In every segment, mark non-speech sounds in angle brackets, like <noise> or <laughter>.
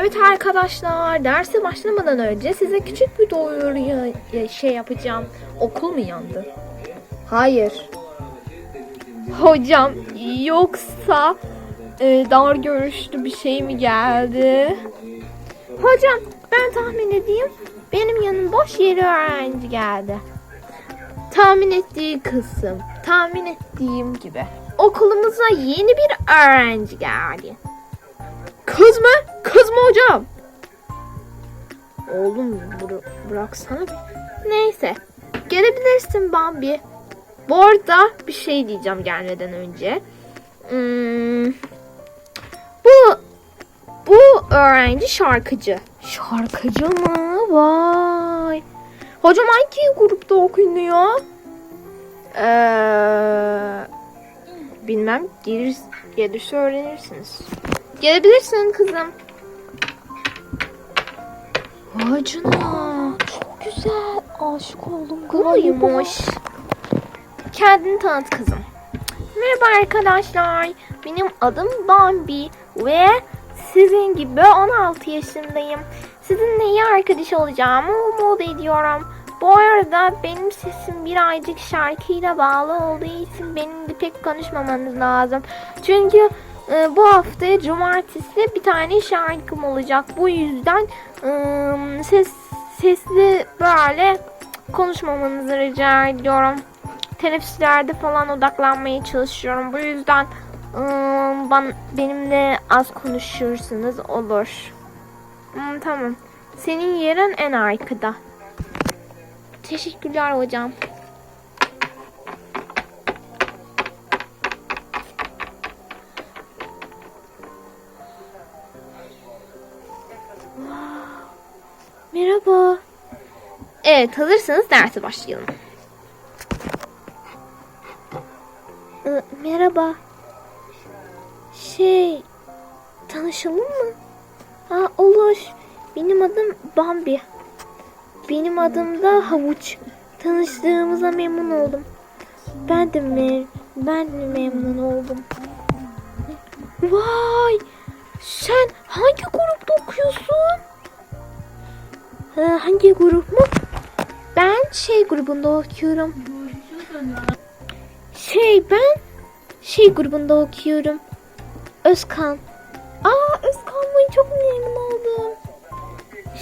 Evet arkadaşlar, derse başlamadan önce size küçük bir duyuru şey yapacağım. Okul mu yandı? Hayır. Hocam, yoksa e, dar görüşlü bir şey mi geldi? Hocam, ben tahmin edeyim. Benim yanım boş yeri öğrenci geldi. Tahmin ettiği kısım, tahmin ettiğim gibi. Okulumuza yeni bir öğrenci geldi. Kız mı? Kız mı hocam? Oğlum bıra- bıraksana. Neyse. Gelebilirsin Bambi. Bu arada bir şey diyeceğim gelmeden önce. Hmm, bu bu öğrenci şarkıcı. Şarkıcı mı? Vay. Hocam hangi grupta okunuyor? Ee, bilmem. Gelir, gelirse öğrenirsiniz. Gelebilirsin kızım. Vay canına. Çok güzel. Aşık oldum galiba. Kendini tanıt kızım. Merhaba arkadaşlar. Benim adım Bambi ve sizin gibi 16 yaşındayım. Sizinle iyi arkadaş olacağımı umut ediyorum. Bu arada benim sesim birazcık şarkıyla bağlı olduğu için benim de pek konuşmamanız lazım. Çünkü e, bu hafta cumartesi bir tane şarkım olacak. Bu yüzden e, ses sesli böyle konuşmamanızı rica ediyorum. Teneffüslerde falan odaklanmaya çalışıyorum. Bu yüzden e, ben, benimle az konuşursunuz olur. Hmm, tamam. Senin yerin en arkada. Teşekkürler hocam. Evet hazırsanız derse başlayalım. Ee, merhaba. Şey, tanışalım mı? Ha, olur. Benim adım Bambi. Benim adım da Havuç. Tanıştığımıza memnun oldum. Ben de me ben de memnun oldum. Vay! Sen hangi grupta okuyorsun? Ha, hangi grup mu? Ben şey grubunda okuyorum. Şey ben şey grubunda okuyorum. Özkan. Aa Özkan'la çok memnun oldum.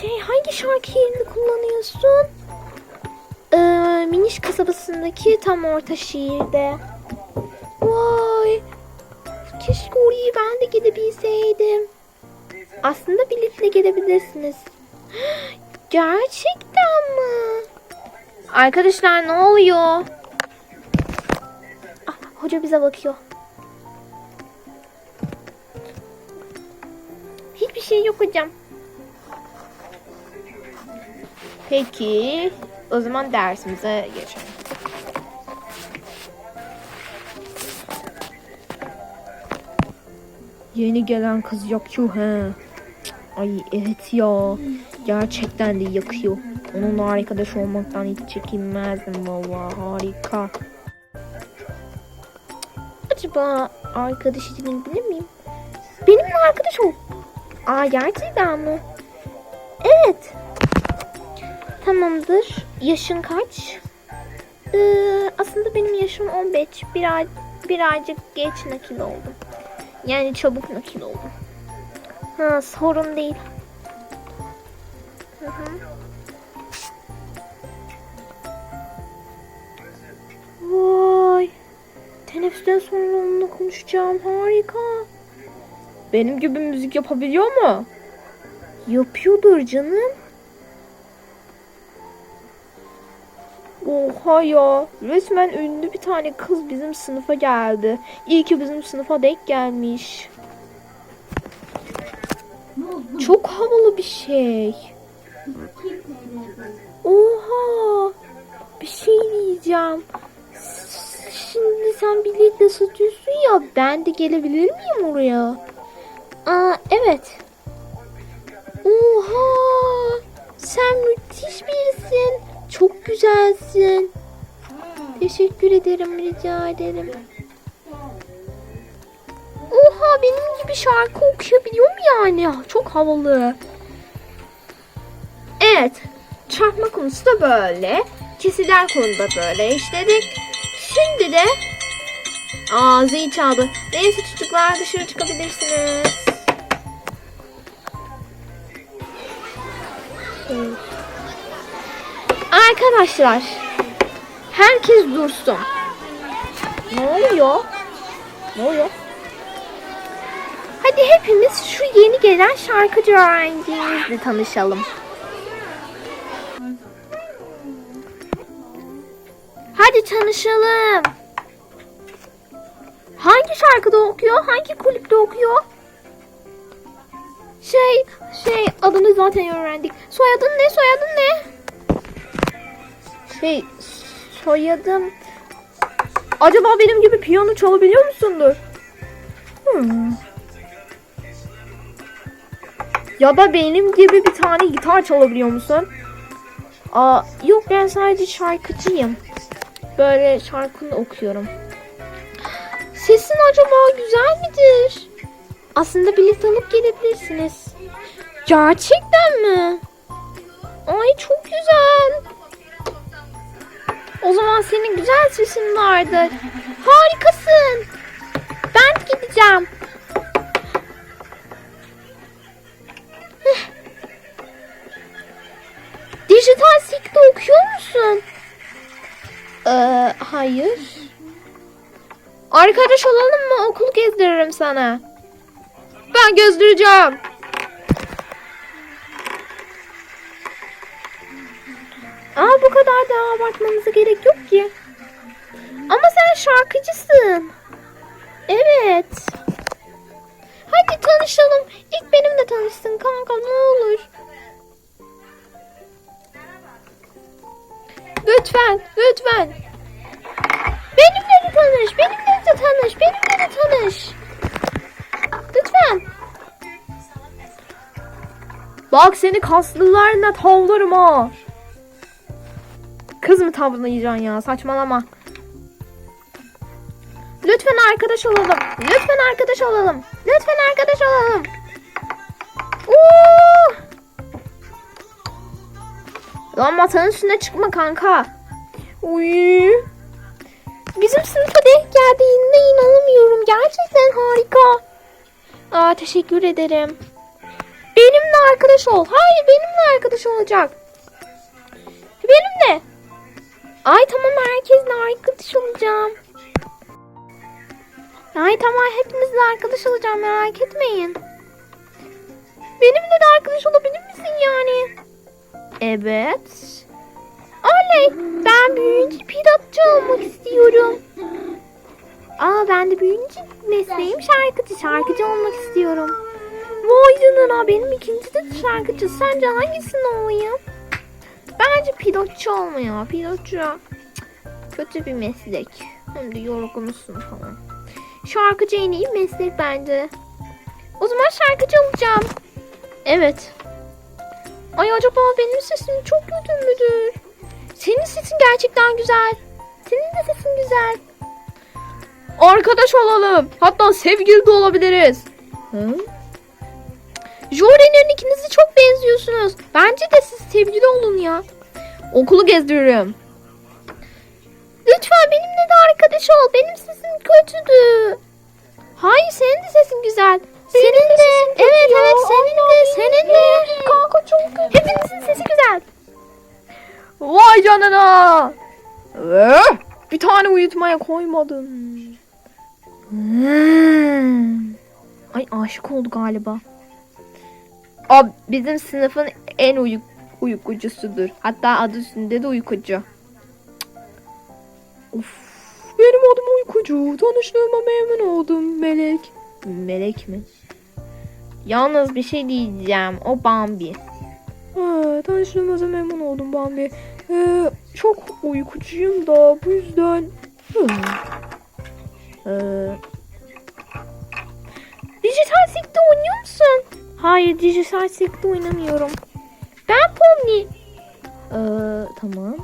Şey hangi şarkı yerini kullanıyorsun? Ee, Miniş kasabasındaki tam orta şiirde. Vay. Keşke oraya ben de gidebilseydim. Aslında birlikte gelebilirsiniz. <gasps> Gerçekten mi? Arkadaşlar ne oluyor? Ah, hoca bize bakıyor. Hiçbir şey yok hocam. Peki, o zaman dersimize geçelim. Yeni gelen kız yakıyor he. Ay evet ya. Gerçekten de yakıyor. Onunla arkadaş olmaktan hiç çekinmezdim valla harika. Acaba arkadaş edinebilir miyim? Benimle arkadaş ol. Aa gerçekten mi? Evet. Tamamdır. Yaşın kaç? Ee, aslında benim yaşım 15. Bir ay, birazcık geç nakil oldum. Yani çabuk nakil oldum. Ha, sorun değil. Hı hı. Vay. Teneffüsten sonra onunla konuşacağım. Harika. Benim gibi müzik yapabiliyor mu? Yapıyordur canım. Oha ya. Resmen ünlü bir tane kız bizim sınıfa geldi. İyi ki bizim sınıfa denk gelmiş. Çok havalı bir şey. Oha. Bir şey diyeceğim. Şimdi sen biletle satıyorsun ya ben de gelebilir miyim oraya? Aa evet. Oha! Sen müthiş birisin. Çok güzelsin. Teşekkür ederim, rica ederim. Oha benim gibi şarkı okuyabiliyor mu yani? Çok havalı. Evet. Çarpma konusu da böyle. Kesirler konuda böyle işledik. Şimdi de Aa zil çaldı. Neyse çocuklar dışarı çıkabilirsiniz. Arkadaşlar herkes dursun. Ne oluyor? Ne oluyor? Hadi hepimiz şu yeni gelen şarkıcı öğrencimizle tanışalım. Hadi tanışalım. Hangi şarkıda okuyor? Hangi kulüpte okuyor? Şey, şey adını zaten öğrendik. Soyadın ne? Soyadın ne? Şey, soyadım... Acaba benim gibi piyano çalabiliyor musundur? Hmm. Ya da benim gibi bir tane gitar çalabiliyor musun? Aa, yok ben sadece şarkıcıyım. Böyle şarkını okuyorum. Sesin acaba güzel midir? Aslında bilet alıp gelebilirsiniz. Gerçekten mi? Ay çok güzel. O zaman senin güzel sesin vardır. Harikasın. Ben gideceğim. Dijital sikte okuyor musun? Ee, hayır. Arkadaş olalım mı? Okulu gezdiririm sana. Ben gezdireceğim. Aa bu kadar da abartmamıza gerek yok ki. Ama sen şarkıcısın. Evet. Hadi tanışalım. İlk benimle tanışsın kanka ne olur. Lütfen, lütfen. Benimle de tanış, benimle de tanış, benimle de tanış. Lütfen. Bak seni kaslılarına tavlarım ha. Kız mı tavlayacaksın ya? Saçmalama. Lütfen arkadaş olalım. Lütfen arkadaş olalım. Lütfen arkadaş olalım. Oo! Lan masanın üstüne çıkma kanka. Uy. Bizim sınıfa denk geldiğine inanamıyorum. Gerçekten harika. Aa, teşekkür ederim. Benimle arkadaş ol. Hayır benimle arkadaş olacak. Benimle. Ay tamam herkesle arkadaş olacağım. Ay tamam hepinizle arkadaş olacağım merak etmeyin. Benimle de arkadaş olabilir misin yani? Evet. Oley ben büyüyünce pilotçu olmak istiyorum. Aa ben de büyüyünce mesleğim şarkıcı. Şarkıcı olmak istiyorum. Vay canına benim ikinci de şarkıcı. Sence hangisini olayım? Bence pilotçu olmuyor. Pilotçu kötü bir meslek. Hem de yorgunsun falan. Şarkıcı en iyi meslek bence. O zaman şarkıcı olacağım. Evet. Ay acaba benim sesim çok kötü müdür? Senin sesin gerçekten güzel. Senin de sesin güzel. Arkadaş olalım. Hatta sevgili de olabiliriz. Hı? Jory'nin ikiniz de çok benziyorsunuz. Bence de siz sevgili olun ya. Okulu gezdiririm. Lütfen benimle de arkadaş ol. Benim sesim kötüdü. Hayır senin de sesin güzel. Senin de. Evet evet senin de. Senin de. Vay canına. Eh, Bir tane uyutmaya koymadım. Hmm. Ay aşık oldu galiba. O bizim sınıfın en uyuk uykucusudur. Hatta adı üstünde de uykucu. Of. Benim adım uykucu. Tanıştığıma memnun oldum Melek. Melek mi? Yalnız bir şey diyeceğim. O Bambi. Ha, tanıştığımıza memnun oldum Bambi. Ee, çok uykucuyum da bu yüzden... Ee, dijital sekte oynuyor musun? Hayır dijital sekte oynamıyorum. Ben Pomni. Ee, tamam.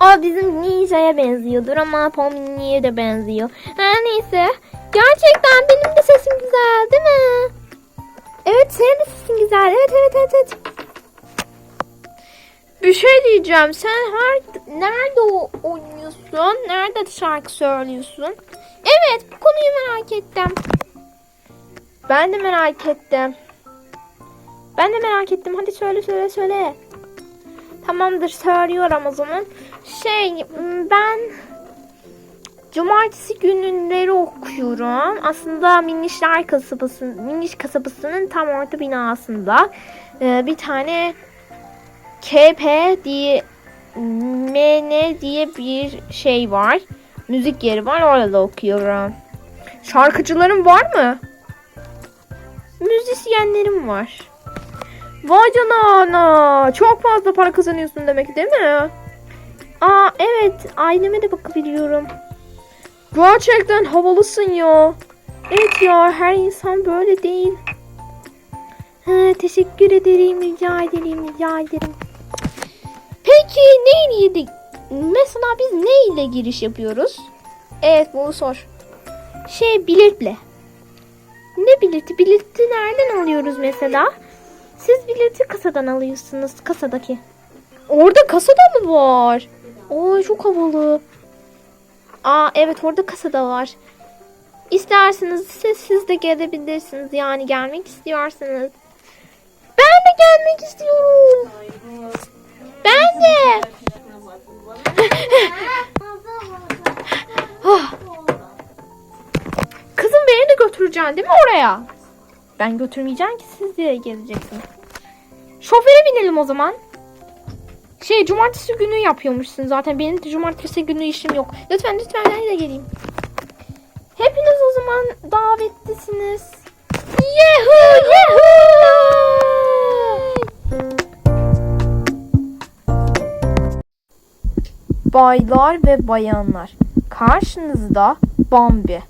O bizim Ninja'ya benziyordur ama Pomni'ye de benziyor. Her neyse. Gerçekten benim de sesim güzel değil mi? Evet senin de sesin güzel. Evet evet evet. evet. Bir şey diyeceğim. Sen her nerede oynuyorsun? Nerede şarkı söylüyorsun? Evet bu konuyu merak ettim. Ben de merak ettim. Ben de merak ettim. Hadi söyle söyle söyle. Tamamdır söylüyorum o zaman. Şey ben cumartesi günleri okuyorum. Aslında Minişler kasabası, Miniş kasabasının tam orta binasında e, bir tane KP diye MN diye bir şey var. Müzik yeri var orada okuyorum. Şarkıcılarım var mı? Müzisyenlerim var. Vay canına. Çok fazla para kazanıyorsun demek değil mi? Aa evet aileme de bakabiliyorum. Gerçekten havalısın ya. Evet ya her insan böyle değil. Ha, teşekkür ederim rica ederim rica ederim. Peki neyle mesela biz ne ile giriş yapıyoruz? Evet bunu sor. Şey biletle. Ne bileti? Bileti nereden alıyoruz mesela? Siz bileti kasadan alıyorsunuz. Kasadaki. Orada kasada mı var? Oo çok havalı. Aa evet orada kasada var. İsterseniz siz, siz de gelebilirsiniz. Yani gelmek istiyorsanız. Ben de gelmek götüreceksin değil mi oraya? Ben götürmeyeceğim ki siz de geleceksiniz. Şoföre binelim o zaman. Şey cumartesi günü yapıyormuşsun zaten. Benim de cumartesi günü işim yok. Lütfen lütfen ben de geleyim. Hepiniz o zaman davetlisiniz. Yahoo! Yahoo! Baylar ve bayanlar. Karşınızda Bambi.